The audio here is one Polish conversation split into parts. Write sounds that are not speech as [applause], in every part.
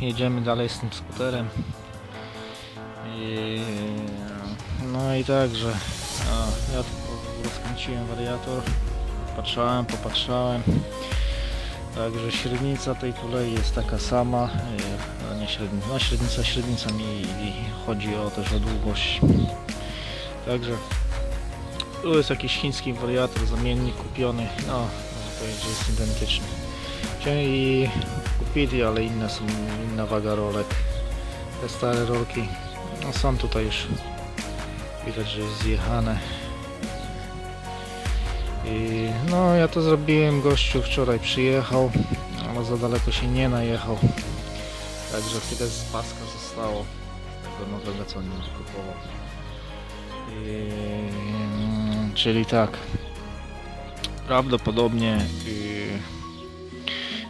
jedziemy dalej z tym skuterem. I, no i także, ja tu rozkręciłem wariator, patrzałem, popatrzałem. Także średnica tej tulei jest taka sama, a nie średnica, no średnica średnica mi chodzi o też o długość. Także tu jest jakiś chiński wariator, zamiennik kupiony, no powiedzieć, jest identyczny. I kupili, ale inne są, inna waga rolek. Te stare rolki, no są tutaj już, widać, że jest zjechane. I no ja to zrobiłem, gościu wczoraj przyjechał, ale za daleko się nie najechał. Także tyle z paska zostało tego nowego co on kupował. I, czyli tak, prawdopodobnie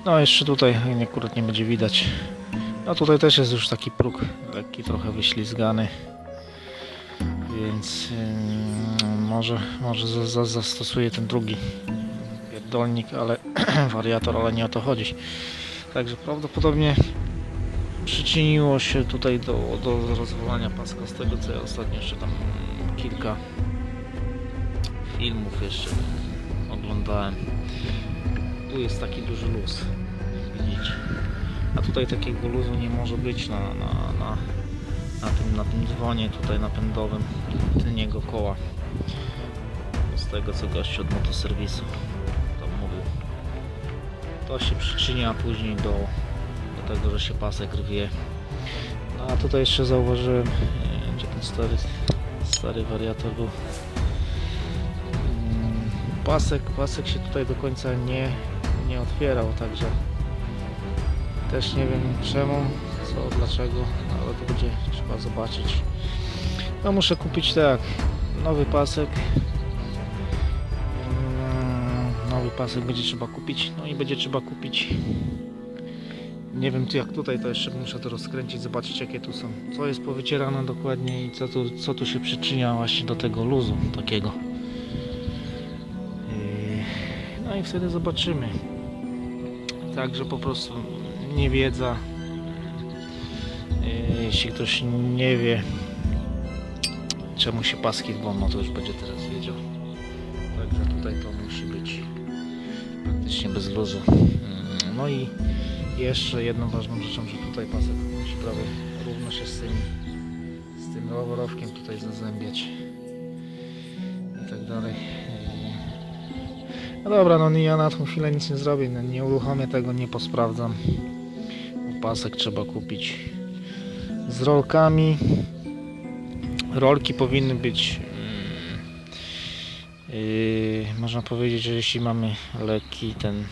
no jeszcze tutaj akurat nie będzie widać. No tutaj też jest już taki próg lekki, trochę wyślizgany. Więc yy, może, może za, za, zastosuję ten drugi pierdolnik, ale [clears throat] wariator, ale nie o to chodzi. Także prawdopodobnie przyczyniło się tutaj do, do rozwalania paska z tego co ja ostatnio jeszcze tam kilka filmów jeszcze oglądałem. Tu jest taki duży luz, widzicie. A tutaj takiego luzu nie może być na, na, na, na, tym, na tym dzwonie tutaj napędowym tylniego koła. Z tego co gość od motoserwisu tam mówił. To się przyczynia później do, do tego, że się pasek rwie. No a tutaj jeszcze zauważyłem, wiem, gdzie ten stary, stary wariator był. Pasek, pasek się tutaj do końca nie, nie otwierał, także też nie wiem czemu, co, dlaczego, ale to będzie trzeba zobaczyć. No muszę kupić tak, nowy pasek. Mm, Nowy pasek będzie trzeba kupić, no i będzie trzeba kupić. Nie wiem tu jak tutaj, to jeszcze muszę to rozkręcić, zobaczyć jakie tu są. Co jest powycierane dokładnie i co tu, co tu się przyczynia właśnie do tego luzu takiego. No i wtedy zobaczymy. Także po prostu nie wiedza. Yy, Jeśli ktoś nie wie, czemu się paski rwą, no to już będzie teraz wiedział. Także tutaj to musi być praktycznie bez luzu. Mm, No i jeszcze jedną ważną rzeczą, że tutaj pasek musi prawie równo się z tym, z tym rowerowkiem tutaj zazębiać i tak dalej. No dobra, no ja na tą chwilę nic nie zrobię, no nie uruchomię tego, nie posprawdzam. Pasek trzeba kupić z rolkami. Rolki powinny być mm, yy, można powiedzieć, że jeśli mamy lekki ten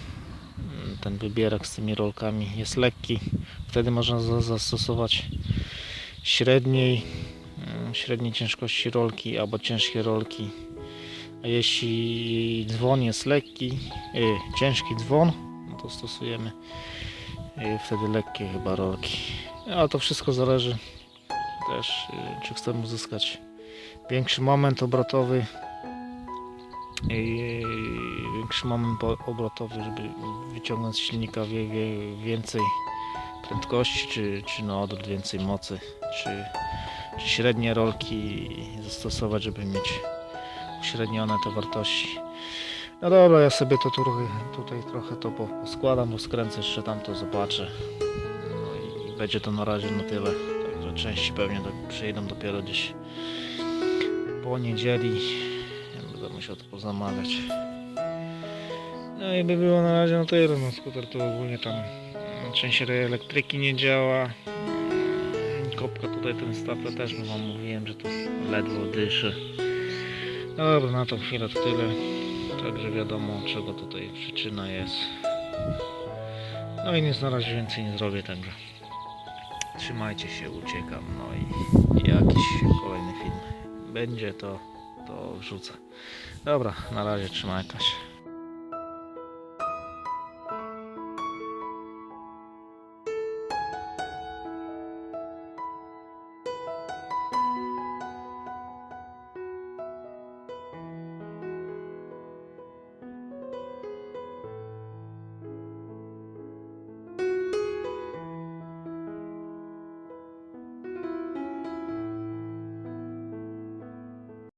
ten wybierak z tymi rolkami jest lekki, wtedy można za- zastosować średniej mm, średniej ciężkości rolki albo ciężkie rolki jeśli dzwon jest lekki, y, ciężki dzwon, no to stosujemy y, wtedy lekkie chyba rolki. Ale to wszystko zależy też, y, czy chcemy uzyskać większy moment obrotowy, y, większy moment obrotowy, żeby wyciągnąć z silnika więcej prędkości, czy, czy na odwrót więcej mocy, czy, czy średnie rolki zastosować, żeby mieć uśrednione te wartości. No dobra, ja sobie to tu, tutaj trochę to po- poskładam, rozkręcę jeszcze tam to zobaczę. No i będzie to na razie na tyle. Także części pewnie do, przyjdą dopiero gdzieś po niedzieli. Ja będę musiał to pozamawiać. No i by było na razie na tyle. No skuter to ogólnie tam mm, część elektryki nie działa. Kopka tutaj ten stapler też no wam mówiłem, że to ledwo dyszy. Dobra, na tą chwilę to tyle. Także wiadomo, czego tutaj przyczyna jest. No i nic na razie więcej nie zrobię, także trzymajcie się, uciekam. No i jakiś kolejny film będzie, to, to wrzucę. Dobra, na razie trzymajcie się.